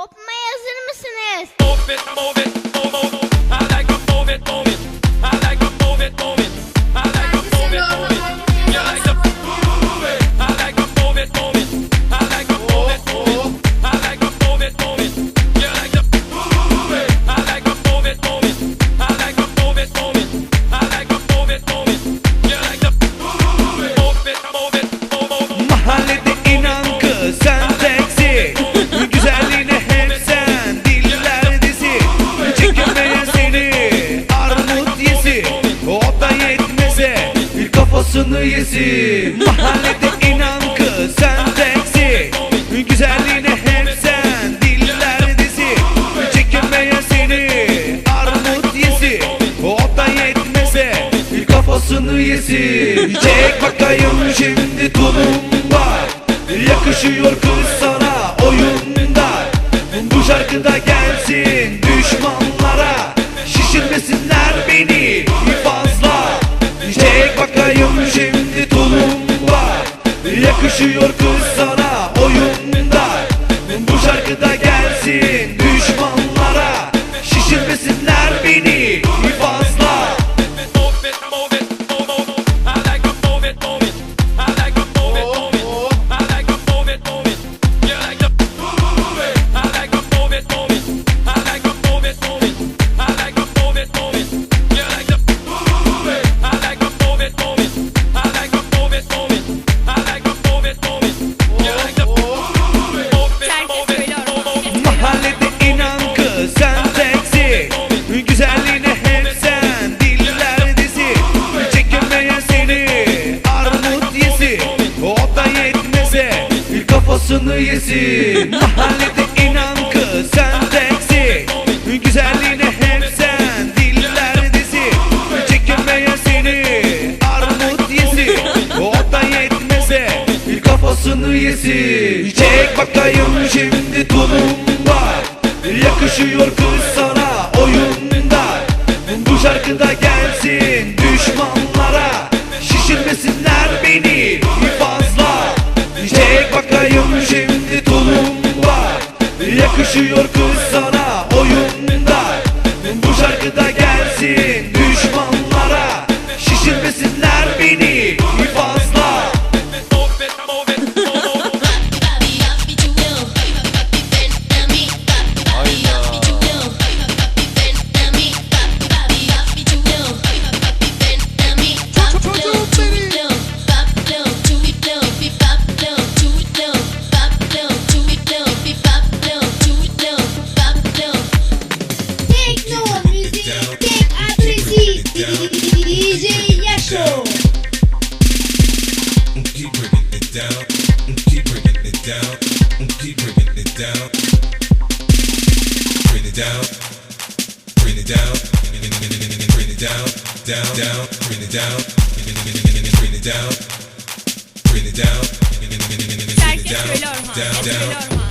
Kopmaya hazır mısınız? Move it, move it. kafasını yesin Mahallede inan kız sen seksi Güzelliğine hep sen diller dizi. Çekinmeye seni armut yesin O da yetmese kafasını yesin Çek bakayım şimdi tulumba. Yakışıyor kız sana oyunda. Bu şarkıda Yakışıyor kız sana oyununda Bu şarkıda gelsin düşmanlara. Şişirmesinler beni. Hakkını yesin Halledip inan kız sen teksin. Güzelliğine hep sen Diller dizi Çekinmeye seni Armut yesin O da yetmese Kafasını yesin Çek bakayım şimdi tulumba Yakışıyor kız sana oyunda. Bu şarkıda Yakışıyor kız sana oyunda Bu şarkıda gelsin. DJ Echo. Keep it down. Keep it down. Down. Bring it down. Bring it down. Bring it down. Down down. Down. Bring it down. Bring it down. Bring it down. Down down.